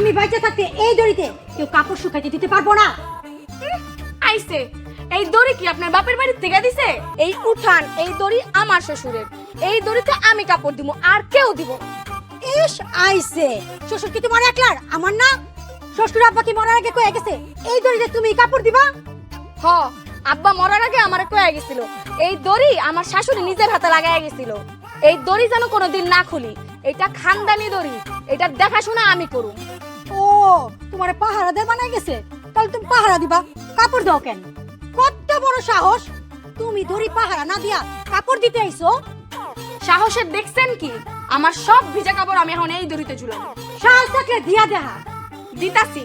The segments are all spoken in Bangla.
আমি বাইচে থাকতে এই দড়িতে কেউ কাপড় শুকাইতে দিতে পারব না। আইছে এই দড়ি কি আপনার বাপের বাড়ির থেকে দিছে? এই উঠান এই দড়ি আমার শ্বশুরের। এই দড়িতে আমি কাপড় দিব আর কেউ দিব। ইস আইছে শ্বশুর কি তোমার একলার? আমার না? শ্বশুর আব্বা কি মরার আগে কয়ে গেছে এই দড়িতে তুমি কাপড় দিবা? হ আব্বা মরার আগে আমার কয়ে গেছিল। এই দড়ি আমার শাশুড়ি নিজের হাতে লাগাই গেছিল। এই দড়ি যেন কোনোদিন না খুলি। এটা খানদানি দড়ি। এটার দেখাশোনা আমি করুম। ও তোমার পাহারা দিয়ে বানাই গেছে। তাহলে তুমি পাহারা দিবা। কাপড় দাও কেন? কত বড় সাহস। তুমি ধরি পাহারা না দিয়া কাপড় দিতে আইছো? সাহসের দেখছেন কি? আমার সব ভিজা কাপড় আমি এখন এই দড়িতে ঝুলাম সাহস থাকলে দিয়া দেহা। দিতাছি।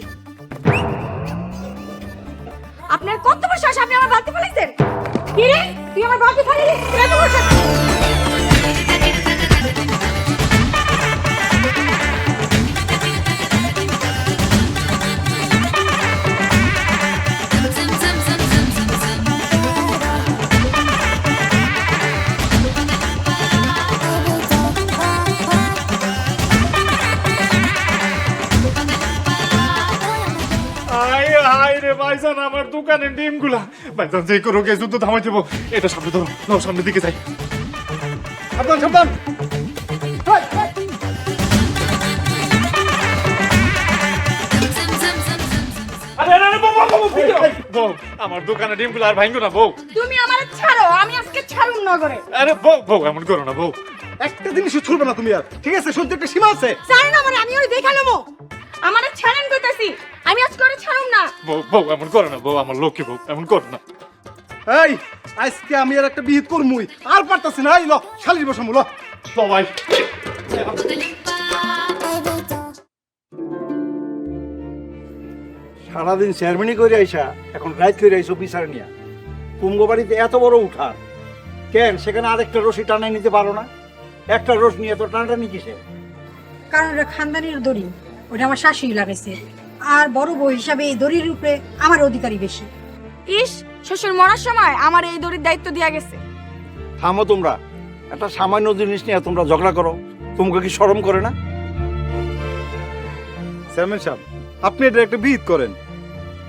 আপনার কত বড় সাহস আপনি আমার বালতি ফেলাইছেন? কি রে? তুই আমার বাকি ফালি এত বড় আমার দোকানের ডিমগুলা ভাইজান যে করো গে যুদ্ধ থামাই দেবো। এটা সামনে ধরো নাও সামনের দিকে যাই। সাবধান সাবধান। আমার দোকানে ডিমগুলো আর ভাঙো না বউ। তুমি আমার ছাড়ো আমি আজকে ছাড়ুম নগরে। আরে বউ বউ এমন করো না বউ। একটা জিনিসও ছুড়বে না তুমি আর। ঠিক আছে সহ্য একটা সীমা আছে। জানি না মানে আমি ওরে দেখা নেব। আমারে ছাড়েন কইতাছি। আমি আজকে ওরে ছাড়ুম না। বউ বউ এমন করো না বউ আমার লক্ষ্মী বউ এমন করো না। এই আজকে আমি আর একটা বিহিত করমুই। আর পারতাছি না এই ল শালির বসামু ল। সবাই। সারাদিন চেয়ারম্যানি করে আইসা এখন রাইত করে আইসো বিচার নিয়া। কুম্ভ বাড়িতে এত বড় উঠা কেন সেখানে আরেকটা রশি টানাই নিতে পারো না? একটা রস নিয়ে তো টানাটানি কিসে কারণ খানদানির দড়ি। ওটা আমার শাশুড়ি লাগাইছে। আর বড় বউ হিসাবে এই দড়ির উপরে আমার অধিকারী বেশি। ইস শ্বশুর মরার সময় আমার এই দড়ির দায়িত্ব দিয়া গেছে। থামো তোমরা। একটা সামান্য জিনিস নিয়ে তোমরা ঝগড়া করো। তোমাকে কি শরম করে না? চেয়ারম্যান সাহেব আপনি এটা একটা বিহিত করেন।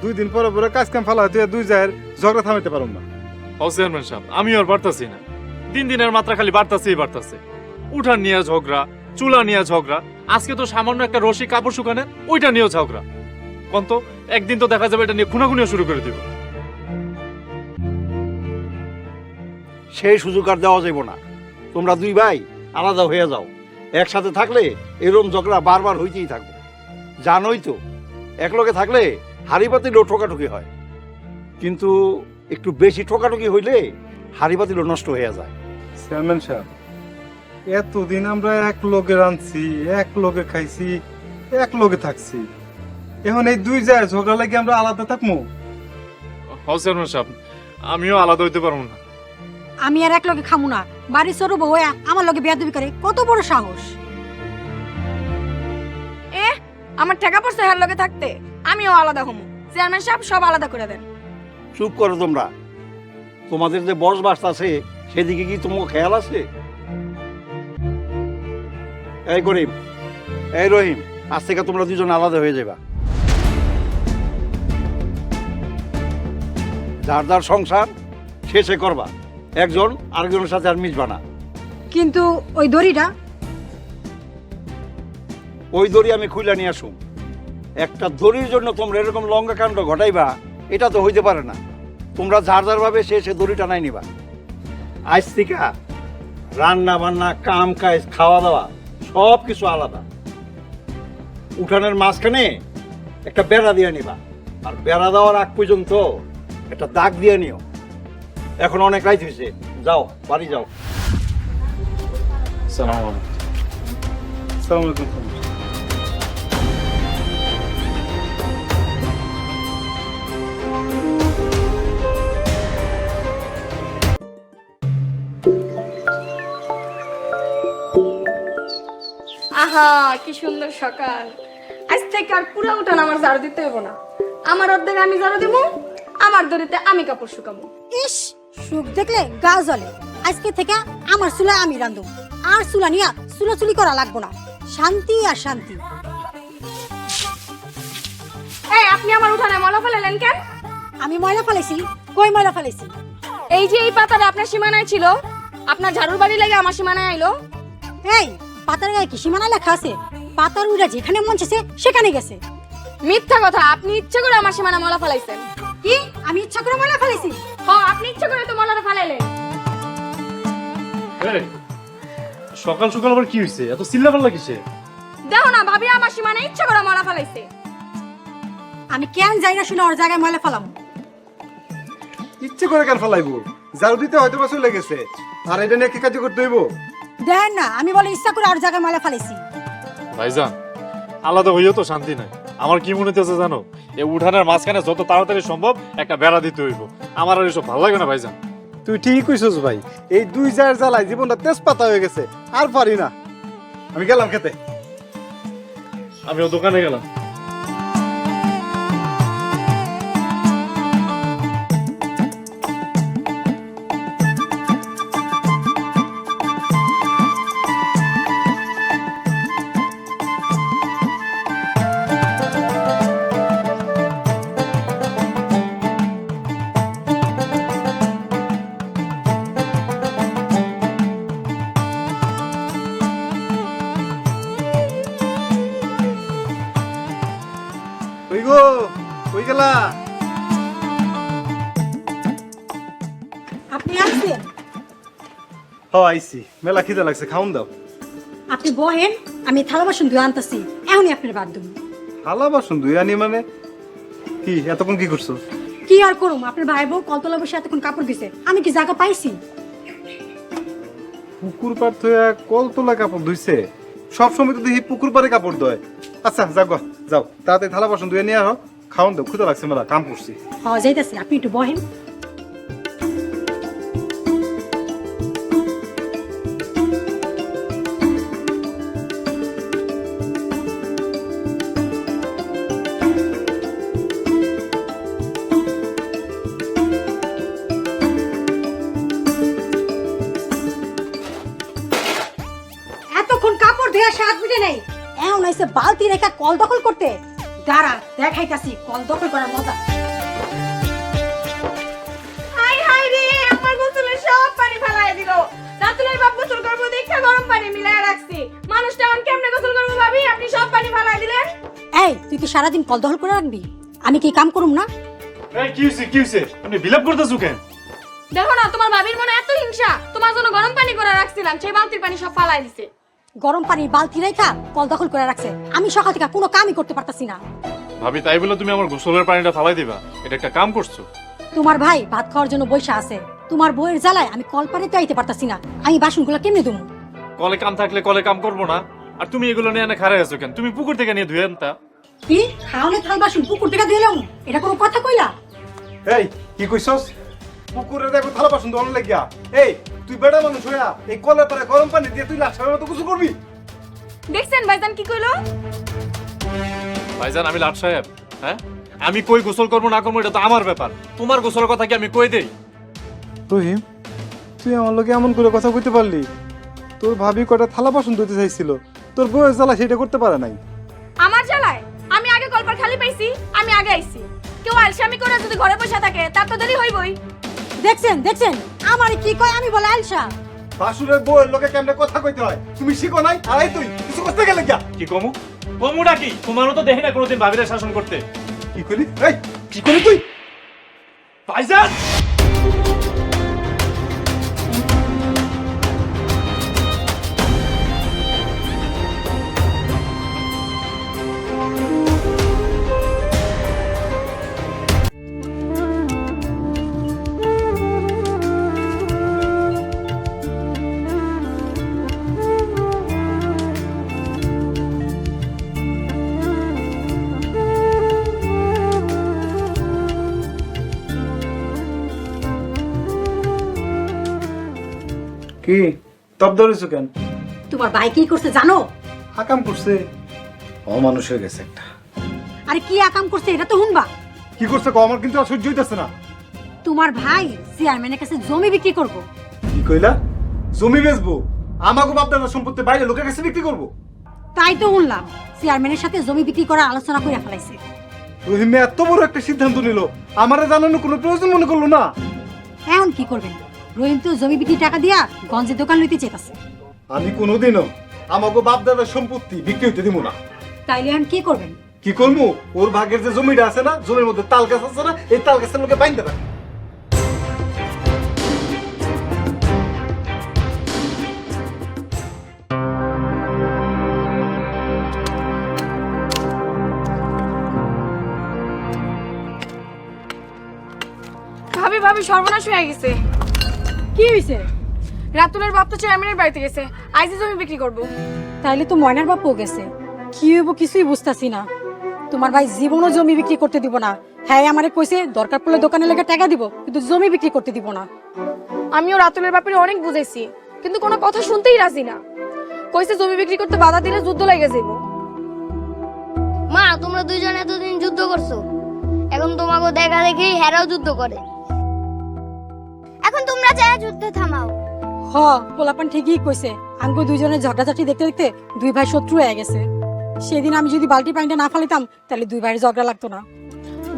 দুই দিন পরে পরে কাজ কাম ফালা হতে দুই জায়ের ঝগড়া থামাইতে পারুন না। ও চেয়ারম্যান সাহেব আমি আর পারতাছি না। দিন দিনের মাত্রা খালি বাড়তাছেই বাড়তাছে। উঠান নিয়ে ঝগড়া চুলা নিয়ে ঝগড়া আজকে তো সামান্য একটা রশি কাপড় শুকানে ওইটা নিয়েও ঝগড়া কন্ত একদিন তো দেখা যাবে এটা নিয়ে খুনাখুনিও শুরু করে দিব। সেই সুযোগ আর দেওয়া যাইব না। তোমরা দুই ভাই আলাদা হয়ে যাও। একসাথে থাকলে এরম ঝগড়া বারবার হইতেই থাকবে। জানোই তো একলগে থাকলে হাড়ি পাতিলও ঠোকাঠুকি হয়। কিন্তু একটু বেশি ঠোকাঠুকি হইলে হাড়ি পাতিলও নষ্ট হয়ে যায়। চেয়ারম্যান সাহেব এতদিন আমরা এক লগে রাঁধছি এক লোকে খাইছি এক লোকে থাকছি। এখন এই দুই জায়ের ঝগড়া লাগে আমরা আলাদা থাকব চেয়ারম্যান সাহেব আমিও আলাদা হইতে পারব না। আমি আর এক লগে খামু না। বাড়ি সরু বউ হয়ে আমার লগে বেয়াদবি করে। কত বড় সাহস। এ আমার টাকা পড়ছে হার লগে থাকতে। আমিও আলাদা হমু। চেয়ারম্যান সাহেব সব আলাদা করে দেন। চুপ করো তোমরা। তোমাদের যে বস বাস আছে সেদিকে কি তোমার খেয়াল আছে? এই করিম এই রহিম আজ থেকে তোমরা দুজন আলাদা হয়ে যাবা যার যার সংসার শেষে করবা। একজন আরেকজনের সাথে আর মিশবা না। কিন্তু ওই দড়িটা? ওই দড়ি আমি খুইলা নিয়ে আসুম। একটা দড়ির জন্য তোমরা এরকম লঙ্কা কাণ্ড ঘটাইবা এটা তো হইতে পারে না। তোমরা যার যার ভাবে সে সে দড়ি টানাই নিবা। আজ থেকে রান্না বান্না কাম কাজ খাওয়া দাওয়া সব কিছু আলাদা। উঠানের মাঝখানে একটা বেড়া দিয়ে নিবা। আর বেড়া দেওয়ার আগ পর্যন্ত একটা দাগ দিয়ে নিও। এখন অনেক রাইত হয়েছে। যাও বাড়ি যাও। সালাম আলাইকুম। আহা কি সুন্দর সকাল। আজ থেকে আর পুরো উঠান আমার ঝাড়ু দিতে হইব না। আমার অর্ধেক আমি ঝাড়ু দিব আমার দড়িতে আমি কাপড় শুকাবো ইস সুখ দেখলে গা জ্বলে। আজকে থেকে আমার চুলা আমি রান্ধব আর চুলা নিয়া চুলাচুলি করা লাগবো না। শান্তি আর শান্তি। আপনি আমার উঠানে মলা ফেলালেন কেন? আমি ময়লা ফেলেছি। কই ময়লা ফেলেছি? এই যে এই পাতাটা আপনার সীমানায় ছিল আপনার ঝাড়ুর বাড়ি লেগে আমার সীমানায় আইলো। এই পাতার গায়ে কি সীমানা লেখা আছে? পাতার উড়া যেখানে মন চাইছে সেখানে গেছে। মিথ্যা কথা আপনি ইচ্ছে করে আমার সীমানা মলা ফেলাইছেন। কি? আমি ইচ্ছা করে ময়লা ফেলেছি হ আপনি ইচ্ছে করে তো মলাটা ফেলাইলেন। এই, সকাল সকাল আবার কি হয়েছে এত চিল্লাপাল্লা কিসে? দেখো না ভাবি আমার সীমানায় ইচ্ছে করে মলা ফেলাইছে। আমি কেন যাই না শুনে ওর জায়গায় মলা ফেলাম? ইচ্ছে করে কেন ফেলাইবো? ঝাড়ু দিতে হয়তো বা চলে গেছে। আর এটা নিয়ে কি কাজ করতে হইব? দেন না আমি বলে ইচ্ছা করে আর জায়গায় ময়লা ফেলেছি ভাইজান আলাদা হইও তো শান্তি নাই। আমার কি মনে হতেছে জানো? এই উঠানের মাঝখানে যত তাড়াতাড়ি সম্ভব একটা বেড়া দিতে হইব। আমার আর এসব ভালো লাগে না ভাইজান। তুই ঠিকই কইছস ভাই। এই দুই জায়ের জ্বালায় জীবনটা তেজপাতা হয়ে গেছে আর পারি না। আমি গেলাম খেতে। আমিও দোকানে গেলাম। কই আপনি আসছেন? হ আইছি। মেলা খিদে লাগছে খাউন দাও। আপনি বহেন আমি থালা বাসন ধুয়ে আনতেছি। এখনই আপনার বাদ দেবো। হালা বাসন আনি মানে? কি এতক্ষণ কি করছ? কি আর করুম? আপনার ভাই বউ কলতলা বসে এতক্ষণ কাপড় দিছে আমি কি জায়গা পাইছি? পুকুর পার থইয়া কল তোলা কাপড় ধুইছে? সব সময় তো দেখি পুকুর পারে কাপড় ধয়। আচ্ছা যাও গো, যাও। তাড়াতাড়ি থালা বাসন ধুয়ে নিয়ে আহ। খাওন দাও ক্ষুদা লাগছে মেলা কাম করছি হওয়া যাইতেছে আপনি একটু বহেন এতক্ষণ কাপড় ধোয়া সাত মিটে নেই। এমন হয়েছে বালতি রেখা কল দখল করতে। দাঁড়া দেখাইতাছি কল দখল করার মজা। হাই হাই রে আমার গোসলে সব পানি ফেলাই দিল। রাতুলের বাপ গোসল করব দেখা গরম পানি মিলাই রাখছি। মানুষটা এখন কেমনে গোসল করব ভাবি? আপনি সব পানি ফেলাই দিলেন। এই তুই কি সারাদিন কল দখল করে রাখবি? আমি কি কাম করুম না? এই কি হয়েছে কি হয়েছে আপনি বিলাপ করতেছো কেন? দেখো না তোমার ভাবির মনে এত হিংসা। তোমার জন্য গরম পানি করে রাখছিলাম সেই বালতির পানি সব ফালাই দিছে। গরম পানির বালতি রেখা কল দখল করে রাখছে। আমি সকাল থেকে কোনো কামই করতে পারতাছি না। ভাবি তাই বলে তুমি আমার গোসলের পানিটা ফালাই দিবা? এটা একটা কাম করছ? তোমার ভাই ভাত খাওয়ার জন্য বৈশা আছে। তোমার বইয়ের জ্বালায় আমি কল পানিতে আইতে পারতাছি না। আমি বাসনগুলো কেমনে দুমু কলে কাম থাকলে কলে কাম করব না। আর তুমি এগুলো নিয়ে এনে খারাই আছো কেন? তুমি পুকুর থেকে নিয়ে ধুয়ে আনতা। কি? খাওয়ালে থাল বাসন পুকুর থেকে ধুইলাম এটা কোনো কথা কইলা? এই কি কইছস? পুকুরে দেখো থালা বাসন ধোয়ানো লাগিয়া। এই তুই বেড়া মানুষ হইয়া এই কলের পারে গরম পানি দিয়ে তুই লাশ মতো কিছু করবি? দেখছেন ভাইজান কি কইলো? ভাইজান আমি লাট সাহেব হ্যাঁ? আমি কই গোসল করব না করব এটা তো আমার ব্যাপার। তোমার গোসলের কথা কি আমি কই দেই? রহিম তুই আমার লোকে এমন করে কথা কইতে পারলি? তোর ভাবি কটা থালা বাসন ধুতে চাইছিল। তোর বউয়ের জ্বালা সেটা করতে পারে নাই। আমার জ্বালায়? আমি আগে কলপার খালি পাইছি আমি আগে আইছি। কেউ আলসামি করে যদি ঘরে বসে থাকে তার তো দেরি হইবই। দেখছেন দেখছেন? আমার কি কয় আমি বলে আলসা। শাশুড়ের বউয়ের লোকে কেমনে কথা কইতে হয়? তুমি শিখো নাই? আর এই তুই কিছু করতে গেলে গিয়া। কি কমু? কমুটা কি? তোমারও তো দেখে না কোনোদিন ভাবিরা শাসন করতে। কি করি এই কি কইলি তুই? ভাইজান কি? তব ধরেছো কেন? তোমার ভাই কি করছে জানো? হাকাম করছে। অমানুষ হয়ে গেছে একটা। আরে কি আকাম করছে এটা তো হুনবা কি করছে কো আমার কিন্তু আর সহ্য হইতাছে না। তোমার ভাই চেয়ারম্যানের কাছে জমি বিক্রি করব। কি কইলা? জমি বেচবো। আমাকে বাপদাদার সম্পত্তি বাইরে লোকের কাছে বিক্রি করব। তাই তো শুনলাম চেয়ারম্যানের সাথে জমি বিক্রি করার আলোচনা করে ফেলাইছে। রহিমে এত বড় একটা সিদ্ধান্ত নিল। আমারে জানানো কোনো প্রয়োজন মনে করল না। এখন কি করবেন? রহিম তো জমি বিক্রি টাকা দিয়া গঞ্জের দোকান লইতে চেতাছে আমি কোনোদিনও আমাকে বাপ দাদার সম্পত্তি বিক্রি হইতে দিব না। তাইলে এখন কি করবেন? কি করব ওর ভাগের যে জমিটা আছে না জমির মধ্যে তাল গাছ আছে না এই তাল গাছের লোকে বাইন্দে রাখ ভাবি ভাবি সর্বনাশ হয়ে গেছে। কি হইছে? রাতুলের বাপ তো চেয়ারম্যানের বাড়িতে গেছে, আইসি জমি বিক্রি করব। তাইলে তো ময়নার বাপও গেছে। কি হইব কিছুই বুঝতাছি না। তোমার ভাই জীবনও জমি বিক্রি করতে দিব না। হ্যাঁ আমারে কইছে, দরকার পড়লে দোকানে লেগে টাকা দিব, কিন্তু জমি বিক্রি করতে দিব না। আমিও রাতুলের ব্যাপারে অনেক বুঝাইছি, কিন্তু কোনো কথা শুনতেই রাজি না। কইছে জমি বিক্রি করতে বাধা দিলে যুদ্ধ লেগে যাব মা, তোমরা দুইজন এতদিন যুদ্ধ করছ। এখন তোমাকে দেখা দেখি হেরাও যুদ্ধ করে। এখন তোমরা চাই যুদ্ধ থামাও। হ পোলাপান ঠিকই কইছে। আঙ্গু দুইজনের ঝগড়াঝাটি দেখতে দেখতে দুই ভাই শত্রু হয়ে গেছে। সেদিন আমি যদি বালতি পানিটা না ফালিতাম তাহলে দুই ভাইয়ের ঝগড়া লাগতো না।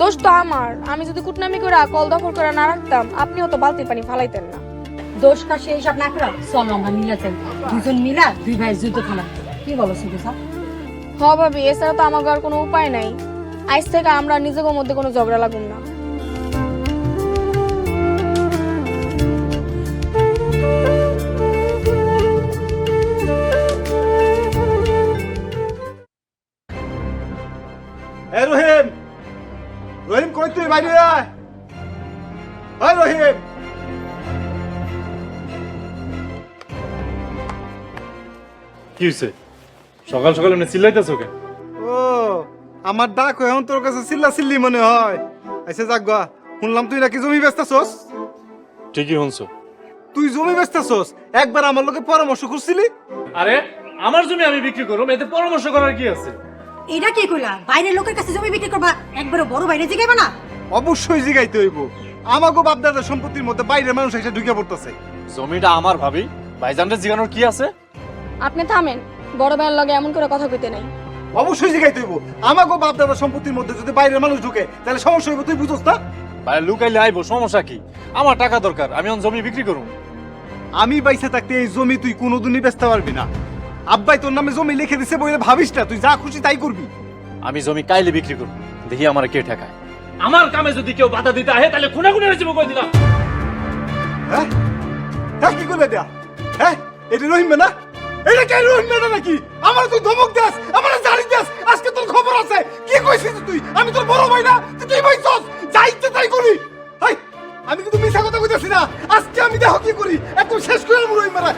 দোষ তো আমার। আমি যদি কুটনামি করে কল দখল করে না রাখতাম আপনিও তো বালতির পানি ফালাইতেন না। দোষ কার সেই সব না করা? চলো আমরা মিলা চাই দুজন মিলা দুই ভাইয়ের যুদ্ধ থামাই। কি বলো স্যার হ ভাবি এছাড়া তো আমার আর কোনো উপায় নাই। আজ থেকে আমরা নিজেদের মধ্যে কোনো ঝগড়া লাগুম না। এ রহিম রহিম কই তুই বাইরে আয়। আয় রহিম। কি হয়েছে সকাল সকাল এমনি চিল্লাইতেছো কেন? ও আমার ডাক এখন তোর কাছে চিল্লা চিল্লি মনে হয়। আচ্ছা যাক গা শুনলাম তুই নাকি জমি বেচতেছস। ঠিকই শুনছো। তুই জমি বেচতেছস? একবার আমার লোকে পরামর্শ করছিলি? আরে আমার জমি আমি বিক্রি করব এতে পরামর্শ করার কি আছে? এটা কি কইলা? বাইরের লোকের কাছে জমি বিক্রি করবা একবারে বড় বাইরে জিগাইবা না? অবশ্যই জিগাইতে হইব। আমাগো বাপদাদার সম্পত্তির মধ্যে বাইরের মানুষ এসে ঢুকে পড়তেছে। জমিটা আমার ভাবি। ভাইজানরে জিগানোর কি আছে? আপনি থামেন বড় ভাইয়ের লগে এমন করে কথা কইতে নাই। অবশ্যই জিগাইতে হইব। আমাগো বাপদাদার সম্পত্তির মধ্যে যদি বাইরের মানুষ ঢুকে তাহলে সমস্যা হইব তুই বুঝছ না? ভাই লুকাইলে আইবো সমস্যা কি? আমার টাকা দরকার আমি এখন জমি বিক্রি করুম। আমি বাইসে থাকতে এই জমি তুই কোনোদিনই বেচতে পারবি না। আব্বাই তোর নামে জমি লিখে দিছে বলে ভাবিস না তুই যা খুশি তাই করবি। আমি জমি কাইলে বিক্রি করব দেখি আমার কে ঠেকায়। আমার কামে যদি কেউ বাধা দিতে আহে তাহলে খুনে খুনে যাব কই দিলাম? হ্যাঁ? হ্যাঁ কি করে দেয়া? হ্যাঁ? এটা রহিমবে না? এটা কে রহিমবে না নাকি? আমার তুই ধমক দাস আমার জানি দাস আজকে তোর খবর আছে। কি কইছিস তুই? আমি তোর বড় ভাই না তুই যা ইচ্ছে তাই করি। হাই আমি কিন্তু মিছা কথা কইতাছি না। আজকে আমি দেখো কি করি। একদম শেষ করে আমি রহিম মারা।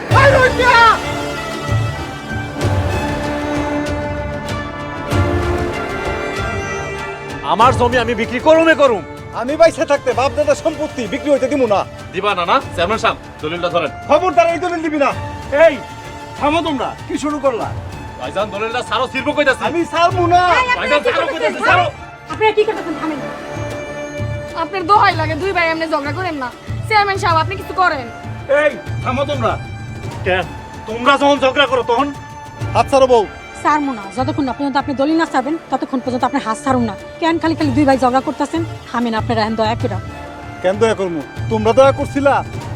আমার জমি আমি বিক্রি করুমে করুম। আমি বাইসে থাকতে বাপ দাদা সম্পত্তি বিক্রি হইতে দিব না। দিবা না না? চেয়ারম্যান সাহেব দলিলটা ধরেন। খবরদার এই দলিল দিবি না। এই থামো তোমরা কি শুরু করলা? ভাইজান দলিলটা সারো শিল্প কইতাছি। আমি সারমু না। ভাইজান সারো কইতাছি সারো আপনারা কি করতেছেন থামেন। আপনার দোহাই লাগে দুই ভাই এমনি ঝগড়া করেন না। চেয়ারম্যান সাহেব আপনি কিছু করেন? এই থামো তোমরা। কেন? তোমরা যখন ঝগড়া করো তখন? হাত ছাড়ো বউ। সারমু না। যতক্ষণ না পর্যন্ত আপনি দলিল না চাবেন ততক্ষণ পর্যন্ত আপনি হাত সারুন না। কেন খালি খালি দুই ভাই ঝগড়া করতেছেন? থামেন আপনারা এখন দয়া করে। কেন দয়া করমু? তোমরা দয়া করছিলা?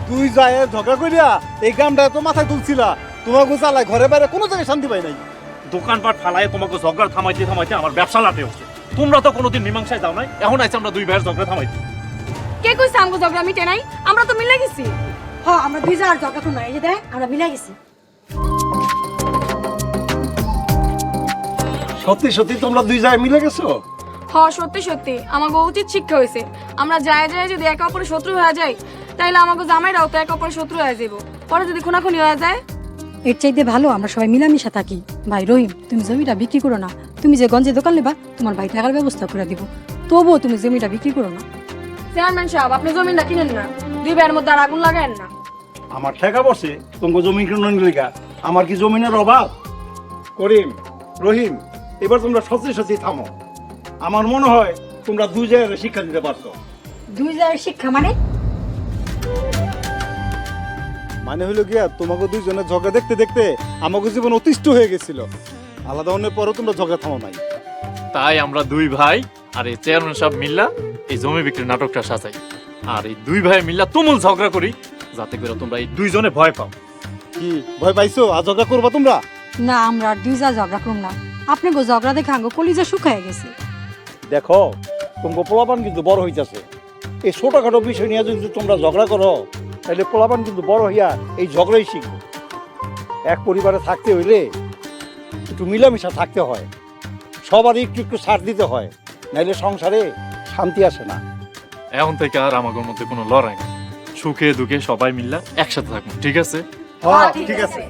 তুই যায় ঝগড়া করিয়া এই গ্রামটা তো মাথায় তুলছিলা। তোমাকে জ্বালায় ঘরে বাইরে কোনো জায়গায় শান্তি পাই নাই। দোকানপাট ফালায় তোমাকে ঝগড়া থামাইতে থামাইতে আমার ব্যবসা লাটে হচ্ছে তোমরা তো কোনোদিন মীমাংসায় যাও নাই। এখন আইছে আমরা দুই ভাইয়ের ঝগড়া থামাইতে। কে কইছে আমগো ঝগড়া মিটে নাই? আমরা তো মিলে গেছি। হ আমরা দুই জন আর ঝগড়া করুন না এই যে দেখ আমরা মিলাই গেছি। সত্যি সত্যি তোমরা দুই জায়গায় মিলে গেছো? হ সত্যি সত্যি আমাকে উচিত শিক্ষা হয়েছে আমরা যায় যায় যদি একে অপরের শত্রু হয়ে যাই তাইলে আমাকে জামাইরাও তো একে অপরের শত্রু হয়ে যাব পরে যদি খুনাখুনি হয়ে যায়? এর চাইতে ভালো আমরা সবাই মিলামিশা থাকি। ভাই রহিম তুমি জমিটা বিক্রি করো না। তুমি যে গঞ্জে দোকান নেবা তোমার ভাই টাকার ব্যবস্থা করে দিব। তবুও তুমি জমিটা বিক্রি করো না। চেয়ারম্যান সাহেব আপনি জমিনটা কিনেন না। দুই ভাইয়ের মধ্যে আর আগুন লাগায়েন না। আমার ঠেকা বসে তোমাকে জমি কিনুন লিগা? আমার কি জমিনের অভাব? করিম রহিম এবার তোমরা সত্যি সত্যি থামো। আমার মনে হয় তোমরা দুই জায়গায় শিক্ষা দিতে পারছ। দুই জায়গায় শিক্ষা মানে? মানে হইল গিয়া তোমাকে দুইজনের ঝগড়া দেখতে দেখতে আমাকে জীবন অতিষ্ঠ হয়ে গেছিল। আলাদা অন্যের পরও তোমরা ঝগড়া থামো নাই। তাই আমরা দুই ভাই আর এই চেয়ারম্যান সাহেব মিল্লা এই জমি বিক্রির নাটকটা সাজাই। আর এই দুই ভাই মিল্লা তুমুল ঝগড়া করি যাতে করে তোমরা এই দুইজনে ভয় পাও। কি ভয় পাইছো? আর ঝগড়া করবা তোমরা? না আমরা আর দুই যা ঝগড়া করুম না। আপনি গো ঝগড়া দেখে আঙ্গ কলিজা শুকায় গেছে। দেখো তোমাকে পোলাপান কিন্তু বড় হইতাছে। এই ছোটখাটো বিষয় নিয়ে যদি তোমরা ঝগড়া করো তাহলে পোলাপান কিন্তু বড় হইয়া এই ঝগড়াই শিখবে। এক পরিবারে থাকতে হইলে একটু মিলামিশা থাকতে হয়। সবারই একটু একটু ছাড় দিতে হয় নাইলে সংসারে শান্তি আসে না। এখন থেকে আর আমাদের মধ্যে কোনো লড়াই না সুখে দুঃখে সবাই মিললা একসাথে থাকব ঠিক আছে? হ্যাঁ ঠিক আছে।